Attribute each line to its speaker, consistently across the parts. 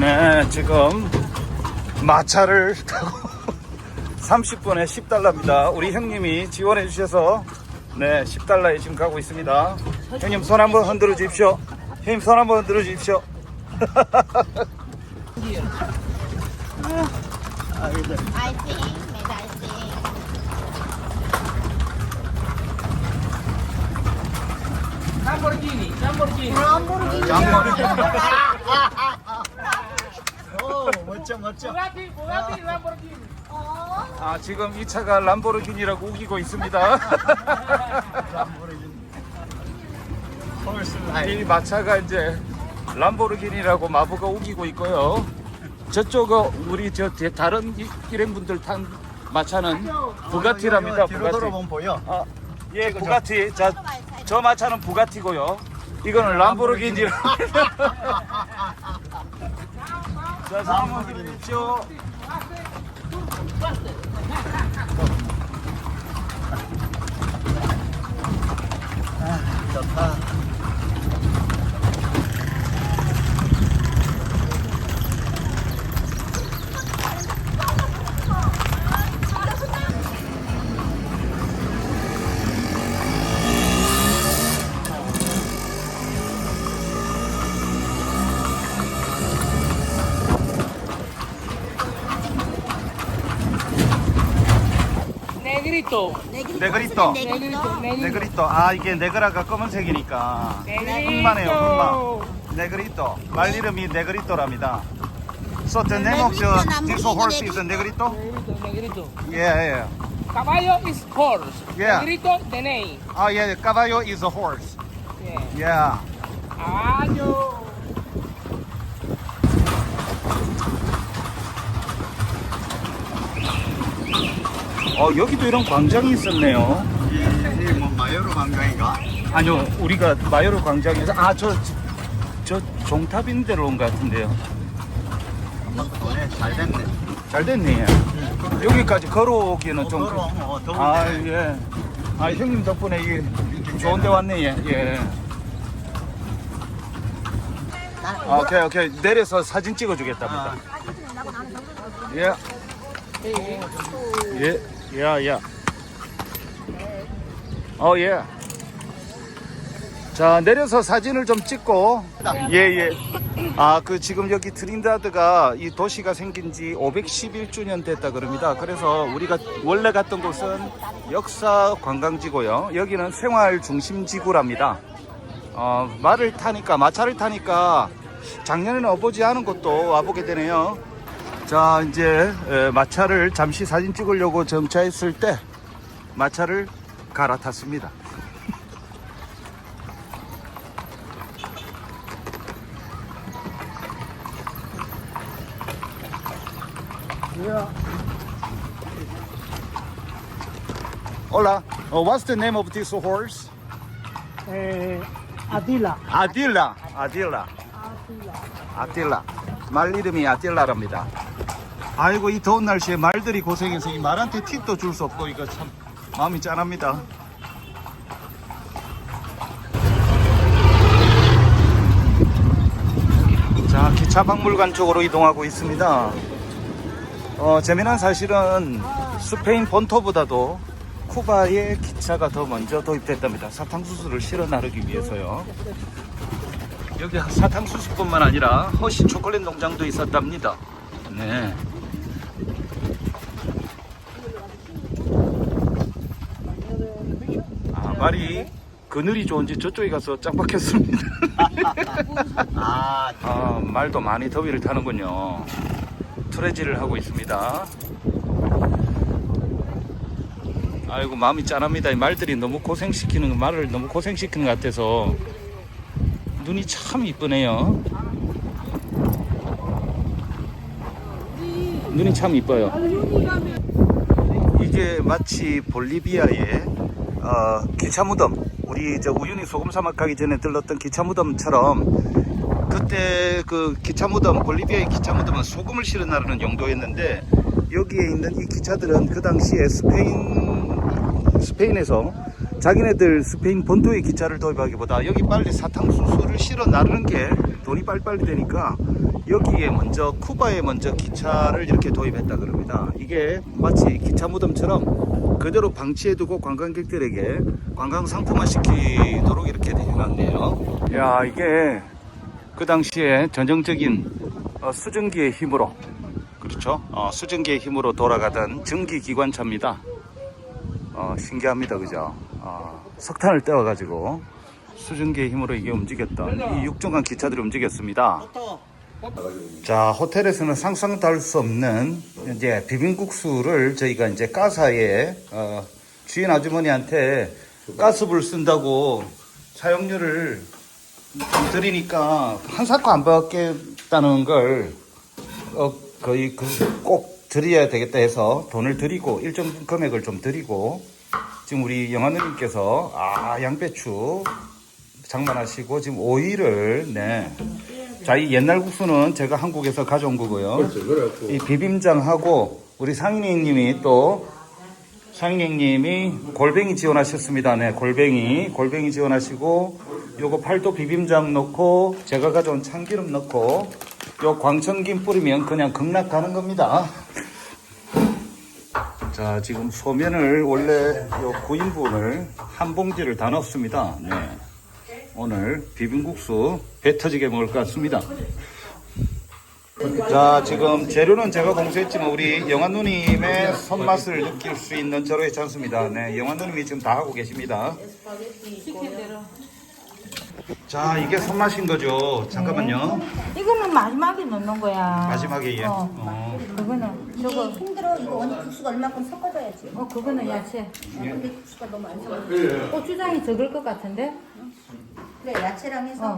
Speaker 1: 네, 지금 마차를 타고 30분에 10달러입니다. 우리 형님이 지원해 주셔서 네, 10달러에 지금 가고 있습니다. 형님 손 한번 흔들어 주십시오. 형님 손 한번 흔들어 주십시오.
Speaker 2: Lamborghini, Lamborghini.
Speaker 3: 오 멋져 멋져
Speaker 2: Bugatti, Bugatti, Lamborghini.
Speaker 1: 아, 지금 이 차가 람보르기니라고 우기고 있습니다.
Speaker 3: 홀스 라이
Speaker 1: 이 마차가 이제 람보르기니라고 마부가 우기고 있고요. 저쪽은 우리 저 뒤에 다른 이- 일행분들 탄 마차는 부가티랍니다.
Speaker 3: 뒤로
Speaker 1: 부가티.
Speaker 3: 돌아보면 보여
Speaker 1: 아, 예, 부가티. 자, 저 마차는 부가티고요. 이거는 람보르기니. 자, 한번 드리십시오.
Speaker 3: 좋다
Speaker 2: Negrito.
Speaker 1: 네그리또.
Speaker 2: Negrito, negrito.
Speaker 1: 네그리또. 아, 이게 네그라가 검은색이니까. 흑마네요, 흑마. 네그리또. 말 이름이 네그리또랍니다. So the name of the this horse is a negrito?
Speaker 2: Negrito.
Speaker 1: Yeah, yeah.
Speaker 2: Caballo is horse.
Speaker 1: Yeah.
Speaker 2: Negrito, the name.
Speaker 1: Ah, yeah, caballo is a horse.
Speaker 2: Yeah.
Speaker 1: Yeah.
Speaker 2: Caballo.
Speaker 1: 어, 여기도 이런 광장이 있었네요.
Speaker 3: 이뭐 마요로 관광인가
Speaker 1: 아니요, 우리가 마요르 광장에서 아, 저, 저 종탑인 데로 온 것 같은데요.
Speaker 3: 도네 잘 됐네
Speaker 1: 잘 됐네. 여기까지 걸어오기는 좀. 그-
Speaker 3: 걸어오면 어, 더운데
Speaker 1: 아, 예. 아, 형님 덕분에 이게 좋은 데 왔네, 예. 예. 아, 오케이, 오케이. 내려서 사진 찍어주겠답니다.
Speaker 3: 아,
Speaker 1: 예. 예, 야, 야. 어, 예. 자, 내려서 사진을 좀 찍고. 예, 예. 아, 그 지금 여기 트린다드가 이 도시가 생긴 지 511주년 됐다 그럽니다. 그래서 우리가 원래 갔던 곳은 역사 관광지고요. 여기는 생활 중심 지구랍니다. 어, 말을 타니까, 마차를 타니까 작년에는 와보지 않은 곳도 와보게 되네요. 자, 이제 에, 마차를 잠시 사진 찍으려고 정차했을 때 마차를 갈아탔습니다. Hola, uh, what's the name of this horse?
Speaker 4: Eh, Atila.
Speaker 1: 아딜라, 아딜라, 아딜라. 말 이름이 아딜라랍니다. 아이고 이 더운 날씨에 말들이 고생해서 이 말한테 팁도 줄 수 없고 이거 참 마음이 짠합니다. 자 기차 박물관 쪽으로 이동하고 있습니다. 어, 재미난 사실은 스페인 본토보다도 쿠바의 기차가 더 먼저 도입됐답니다. 사탕수수를 실어 나르기 위해서요. 여기 사탕수수뿐만 아니라 허쉬 초콜릿 농장도 있었답니다. 네. 말이 그늘이 좋은지 저쪽에 가서 짱 박혔습니다.
Speaker 3: 아
Speaker 1: 아, 말도 많이 더위를 타는군요. 투레지를 하고 있습니다. 아이고 마음이 짠합니다. 이 말들이 너무 고생시키는 말을 너무 고생시키는 것 같아서 눈이 참 이쁘네요. 눈이 참 이뻐요. 이게 마치 볼리비아의 어, 기차 무덤, 우리 저 우윤희 소금 사막 가기 전에 들렀던 기차 무덤처럼 그때 그 기차 무덤, 볼리비아의 기차 무덤은 소금을 실어 나르는 용도였는데 여기에 있는 이 기차들은 그 당시에 스페인 스페인에서 자기네들 스페인 본토의 기차를 도입하기보다 여기 빨리 사탕수수를 실어 나르는 게 돈이 빨리빨리 되니까 여기에 먼저 쿠바에 먼저 기차를 이렇게 도입했다 그럽니다. 이게 마치 기차 무덤처럼 그대로 방치해두고 관광객들에게 관광 상품화 시키도록 이렇게 해놨네요. 야 이게 그 당시에 전형적인 어, 수증기의 힘으로 그렇죠? 어, 수증기의 힘으로 돌아가던 증기 기관차입니다. 어, 신기합니다, 그죠? 어, 석탄을 떼어가지고 수증기의 힘으로 이게 움직였던 이 육중간 기차들이 움직였습니다. 자, 호텔에서는 상상도 할 수 없는 이제 비빔국수를 저희가 이제 가사에 어, 주인 아주머니한테 가스불 쓴다고 사용료를 좀 드리니까 한 사코 안 받겠다는 걸 어, 거의 그 꼭 드려야 되겠다 해서 돈을 드리고 일정 금액을 좀 드리고 지금 우리 영화누님께서 아 양배추 장만하시고 지금 오이를 네. 자, 이 옛날 국수는 제가 한국에서 가져온 거고요. 이 비빔장하고 우리 상인님이 또 상인님이 골뱅이 지원하셨습니다. 네, 골뱅이 골뱅이 지원하시고 요거 팔도 비빔장 넣고 제가 가져온 참기름 넣고 요 광천김 뿌리면 그냥 극락 가는 겁니다. 자, 지금 소면을 원래 요 9인분을 한 봉지를 다 넣습니다. 네. 오늘 비빔국수 배 터지게 먹을 것 같습니다. 자, 지금 재료는 제가 공수했지만 우리 영환 누님의 손맛을 느낄 수 있는 저로의 찬스입니다. 네, 영환 누님이 지금 다 하고 계십니다. 자, 이게 손맛인 거죠. 잠깐만요.
Speaker 5: 이거는 마지막에 넣는 거야.
Speaker 1: 마지막에 예.
Speaker 5: 어.
Speaker 1: 어.
Speaker 5: 그거는
Speaker 6: 이게
Speaker 5: 저거
Speaker 6: 힘들어. 이거 언니 국수가 얼마큼 섞어줘야지.
Speaker 5: 어 그거는 야채.
Speaker 6: 근데 국수가 너무 안 섞어.
Speaker 5: 고추장이 적을 것 같은데.
Speaker 6: 그래 야채랑 해서
Speaker 5: 어.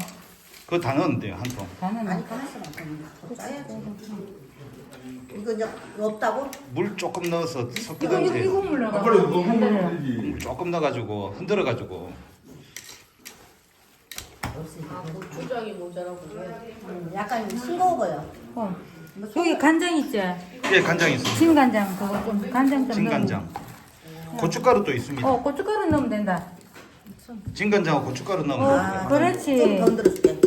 Speaker 1: 그거 다 넣었는데요, 한 통.
Speaker 6: 아니 가만있어 봐. 더 짜야지. 이거 이제 없다고?
Speaker 1: 물 조금 넣어서
Speaker 5: 이거 이거
Speaker 1: 섞든지
Speaker 5: 이거 물러가. 한대를.
Speaker 1: 물 조금 넣어가지고 흔들어가지고
Speaker 6: 음, 약간 싱거워 보여.
Speaker 5: 어. 여기 간장 있지?
Speaker 1: 예, 간장 있습니다.
Speaker 5: 진간장 그거 좀 간장 좀
Speaker 1: 진간장. 고춧가루도 있습니다.
Speaker 5: 어 고춧가루 넣으면 된다.
Speaker 1: 진간장하고 고춧가루 넣으면
Speaker 5: 어. 그렇지.
Speaker 6: 좀더 흔들어줄게.